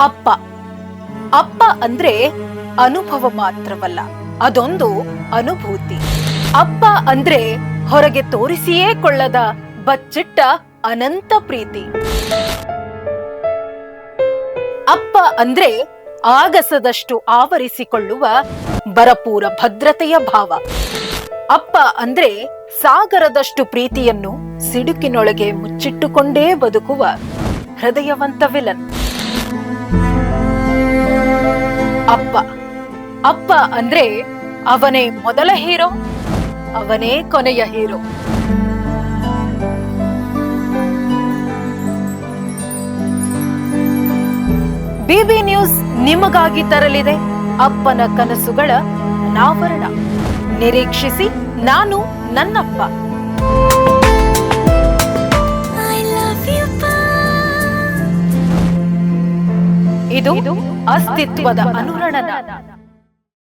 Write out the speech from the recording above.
ಅಪ್ಪ. ಅಪ್ಪ ಅಂದ್ರೆ ಅನುಭವ ಮಾತ್ರವಲ್ಲ, ಅದೊಂದು ಅನುಭೂತಿ. ಅಪ್ಪ ಅಂದ್ರೆ ಹೊರಗೆ ತೋರಿಸಿಯೇ ಕೊಳ್ಳದ ಬಚ್ಚಿಟ್ಟ ಅನಂತ ಪ್ರೀತಿ. ಅಪ್ಪ ಅಂದ್ರೆ ಆಗಸದಷ್ಟು ಆವರಿಸಿಕೊಳ್ಳುವ ಬರಪೂರ ಭದ್ರತೆಯ ಭಾವ. ಅಪ್ಪ ಅಂದ್ರೆ ಸಾಗರದಷ್ಟು ಪ್ರೀತಿಯನ್ನು ಸಿಡುಕಿನೊಳಗೆ ಮುಚ್ಚಿಟ್ಟುಕೊಂಡೇ ಬದುಕುವ ಹೃದಯವಂತ ವಿಲನ್. ಅಪ್ಪ. ಅಪ್ಪ ಅಂದ್ರೆ ಅವನೇ ಮೊದಲ ಹೀರೋ, ಅವನೇ ಕೊನೆಯ ಹೀರೋ. ಬಿಬಿ ನ್ಯೂಸ್ ನಿಮಗಾಗಿ ತರಲಿದೆ ಅಪ್ಪನ ಕನಸುಗಳ ಅನಾವರಣ. ನಿರೀಕ್ಷಿಸಿ ನಾನು ನನ್ನಪ್ಪ. ಇದು ಅಸ್ತಿತ್ವದ ಅನುರಣನ.